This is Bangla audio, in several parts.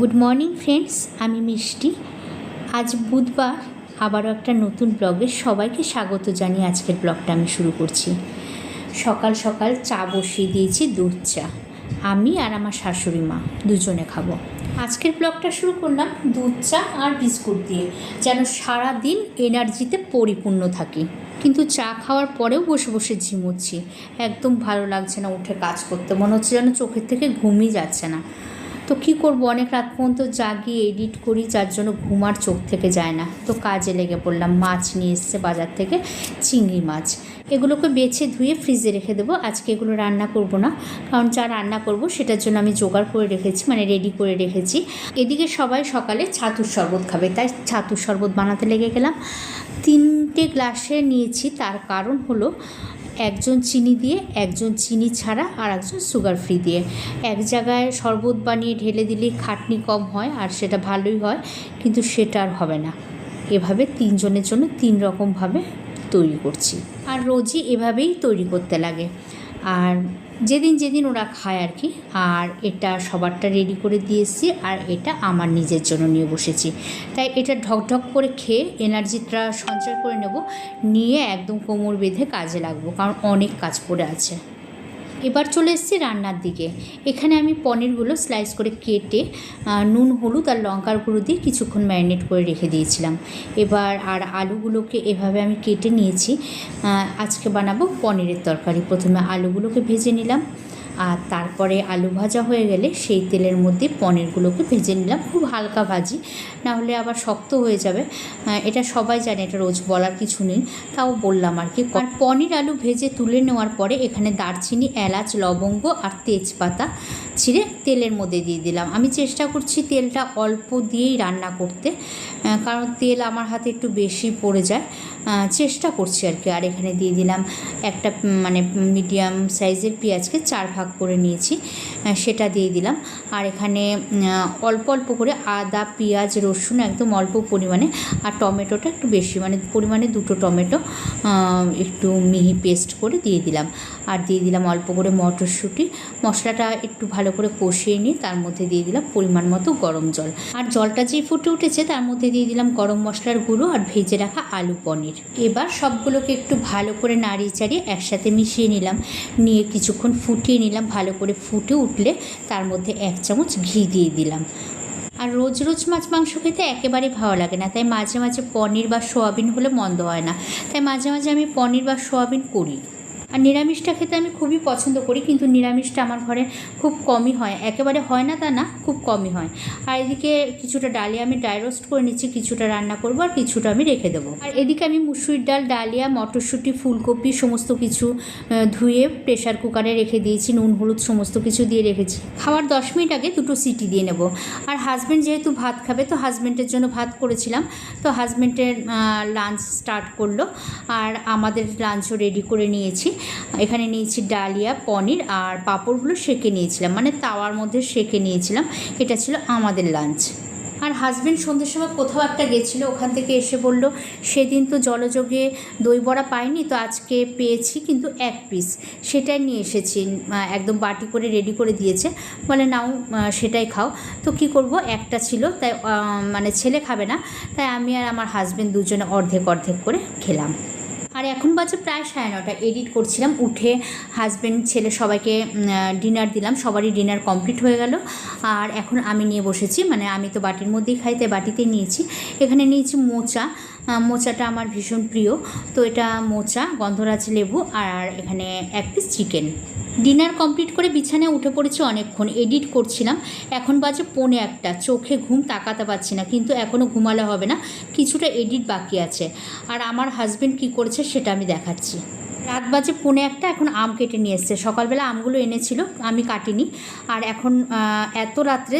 গুড মর্নিং ফ্রেন্ডস আমি মিষ্টি। আজ বুধবার আবারও একটা নতুন ব্লগে সবাইকে স্বাগত জানিয়ে আজকের ব্লগটা আমি শুরু করছি। সকাল সকাল চা বসিয়ে দিয়েছি, দুধ চা। আমি আর আমার শাশুড়ি মা দুজনে খাব। আজকের ব্লগটা শুরু করলাম দুধ চা আর বিস্কুট দিয়ে, যেন সারা দিন এনার্জিতে পরিপূর্ণ থাকি। কিন্তু চা খাওয়ার পরেও বসে বসে ঝিমুচ্ছি। একদম ভালো লাগছে না উঠে কাজ করতে। মনে হচ্ছে যেন চোখের থেকে ঘুমই যাচ্ছে না। তো কী করব? অনেক রাত পর্যন্ত জাগি এডিট করি, যার জন্য ঘুম আর চোখ থেকে যায় না। তো কাজে লেগে পড়লাম, মাছ নিয়ে এসছে বাজার থেকে, চিংড়ি মাছ। এগুলোকে বেছে ধুয়ে ফ্রিজে রেখে দেবো। আজকে এগুলো রান্না করব না, কারণ যা রান্না করব সেটার জন্য আমি জোগাড় করে রেখেছি মানে রেডি করে রেখেছি। এদিকে সবাই সকালে ছাতুর শরবত খাবে, তাই ছাতুর শরবত বানাতে লেগে গেলাম। তিনটে গ্লাসে নিয়েছি, তার কারণ হলো একজন চিনি দিয়ে, একজন চিনি ছাড়া আর একজন সুগার ফ্রি দিয়ে। এক জায়গায় শরবত বানিয়ে ঢেলে দিলে খাটনি কম হয় আর সেটা ভালোই হয়, কিন্তু সেটা আর হবে না। এভাবে তিনজনের জন্য তিন রকমভাবে তৈরি করছি। আর রোজই এভাবেই তৈরি করতে লাগে। আর যেদিন যেদিন ওরা খায় আর কি, আর এটা সবারটা রেডি করে দিয়েছি আর এটা আমার নিজের জন্য নিয়ে বসেছি। তাই এটা ঢকঢক করে খেয়ে এনার্জিটা সঞ্চয় করে নেব, নিয়ে একদম কোমর বেঁধে কাজে লাগবো, কারণ অনেক কাজ পড়ে আছে। এবার চলে এসেছি রান্নার দিকে। এখানে আমি পনিরগুলো স্লাইস করে কেটে নুন, হলুদ আর লঙ্কার গুঁড়ো দিয়ে কিছুক্ষণ ম্যারিনেট করে রেখে দিয়েছিলাম। এবার আর আলুগুলোকে এভাবে আমি কেটে নিয়েছি। আজকে বানাবো পনিরের তরকারি। প্রথমে আলুগুলোকে ভেজে নিলাম। আর তারপরে আলু ভাজা হয়ে গেলে সেই তেলের মধ্যে পনিরগুলোকে ভেজে নিলাম। খুব হালকা ভাজি না হলে আবার শক্ত হয়ে যাবে। এটা সবাই জানে, এটা রোজ বলার কিছু নেই। তাও বললাম আর কি। আর পনির আলু ভেজে তুলে নেওয়ার পরে এখানে দারচিনি, এলাচ, লবঙ্গ আর তেজপাতা ছিঁড়ে তেলের মধ্যে দিয়ে দিলাম। আমি চেষ্টা করছি তেলটা অল্প দিয়েই রান্না করতে কারণ তেল আমার হাতে একটু বেশি পড়ে যায়। চেষ্টা করছি আর কি। আর এখানে দিয়ে দিলাম একটা মানে মিডিয়াম সাইজের পেঁয়াজকে চার ভাগ করে নিয়েছি সেটা দিয়ে দিলাম। আর এখানে অল্প অল্প করে আদা, পেঁয়াজ, রসুন একদম অল্প পরিমাণে আর টমেটোটা একটু বেশি মানে পরিমাণে দুটো টমেটো একটু মিহি পেস্ট করে দিয়ে দিলাম। আর দিয়ে দিলাম অল্প করে মটরশুঁটি। মশলাটা একটু ভালো করে কষিয়ে নিয়ে তার মধ্যে দিয়ে দিলাম পরিমাণ মতো গরম জল। আর জলটা যেই ফুটে উঠেছে তার মধ্যে দিয়ে দিলাম গরম মশলার গুঁড়ো আর ভেজে রাখা আলু পনির। এবার সবগুলোকে একটু ভালো করে নাড়িয়ে চাড়িয়ে একসাথে মিশিয়ে নিলাম। নিয়ে কিছুক্ষণ ফুটিয়ে নিলাম ভালো করে ফুটে উঠলে তার মধ্যে এক চামচ ঘি দিয়ে দিলাম। আর রোজ রোজ মাছ মাংস খেতে একেবারেই ভালো লাগে না, তাই মাঝে মাঝে পনির বা সোয়াবিন হলে মন্দ হয় না। তাই মাঝে মাঝে আমি পনির বা সোয়াবিন করি। আর নিরামিষটা খেতে আমি খুবই পছন্দ করি, কিন্তু নিরামিষটা আমার ঘরে খুব কমই হয়। একেবারে হয় না তা না, খুব কমই হয়। আর এদিকে কিছুটা ডালিয়া আমি ড্রাই রোস্ট করে নিচ্ছি, কিছুটা রান্না করব আর কিছুটা আমি রেখে দেবো। আর এদিকে আমি মুসুরির ডাল, ডালিয়া, মটরশুঁটি, ফুলকপি সমস্ত কিছু ধুয়ে প্রেশার কুকারে রেখে দিয়েছি, নুন, হলুদ সমস্ত কিছু দিয়ে রেখেছি। খাওয়ার দশ মিনিট আগে দুটো সিটি দিয়ে নেব। আর হাজব্যান্ড যেহেতু ভাত খাবে, তো হাজব্যান্ডের জন্য ভাত করেছিলাম। তো হাজব্যান্ডের লাঞ্চ স্টার্ট করল। আর আমাদের লাঞ্চও রেডি করে নিয়েছি। এখানে নিয়েছি ডালিয়া, পনির আর পাঁপড়গুলো সেঁকে নিয়েছিলাম। মানে তাওয়ার মধ্যে সেঁকে নিয়েছিলাম। এটা ছিল আমাদের লাঞ্চ আর হাজব্যান্ড সন্ধ্যের সময় কোথাও একটা গেছিল, ওখান থেকে এসে বলল, সেদিন তো জলযোগে দই বড়া পাইনি, তো আজকে পেয়েছি কিন্তু এক পিস সেটাই নিয়ে এসেছি। একদম বাটি করে রেডি করে দিয়েছে। বলে, নাও সেটাই খাও। তো কি করব? একটা ছিল, তাই মানে ছেলে খাবে না। তাই আমি আর আমার হাজব্যান্ড দুজনে অর্ধেক অর্ধেক করে খেলাম। আর এখন বাজে প্রায় সাড়ে নটা। এডিট করছিলাম, উঠে হাজব্যান্ড ছেলে সবাইকে ডিনার দিলাম, সবারই ডিনার কমপ্লিট হয়ে গেল। আর এখন আমি নিয়ে বসেছি মানে আমি তো বাটির মধ্যেই খাই, তাই বাটিতে নিয়েছি। এখানে নিয়েছি মোচা মোচাটা আমার ভীষণ প্রিয়। তো এটা মোচা, গন্ধরাজ লেবু আর এখানে এক পিস চিকেন ডিনার কমপ্লিট করে বিছানায় উঠে পড়েছি অনেকক্ষণ এডিট করছিলাম। এখন বাজে পৌনে একটা, চোখে ঘুম তাকাতে পারছি না, কিন্তু এখনও ঘুমালে হবে না, কিছুটা এডিট বাকি আছে। আর আমার হাজব্যান্ড কি করেছে সেটা আমি দেখাচ্ছি। রাত বাজে পুনে একটা, এখন আম কেটে নিয়ে এসছে। সকালবেলা আমগুলো এনেছিল, আমি কাটিনি। আর এখন এত রাত্রে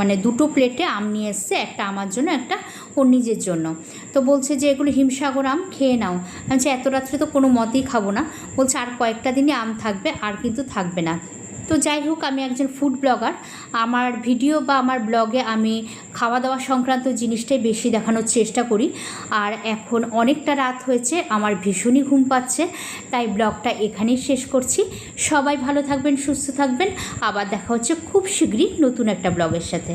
মানে দুটো প্লেটে আম নিয়ে এসছে, একটা আমার জন্য, একটা ওর নিজের জন্য। তো বলছে যে, এগুলো হিমসাগর আম, খেয়ে নাও। আমি এত রাত্রে তো কোনো মতেই খাব না। বলছে, আর কয়েকটা দিনই আম থাকবে, আর কিন্তু থাকবে না। তো যাই হোক, আমি একজন ফুড ব্লগার আমার ভিডিও বা আমার ব্লগে আমি খাওয়া দাওয়া সংক্রান্ত জিনিসটাই বেশি দেখানোর চেষ্টা করি। আর এখন অনেকটা রাত হয়েছে, আমার ভীষণই ঘুম পাচ্ছে, তাই ব্লগটা এখানেই শেষ করছি। সবাই ভালো থাকবেন, সুস্থ থাকবেন। আবার দেখা হচ্ছে খুব শীঘ্রই নতুন একটা ব্লগের সাথে।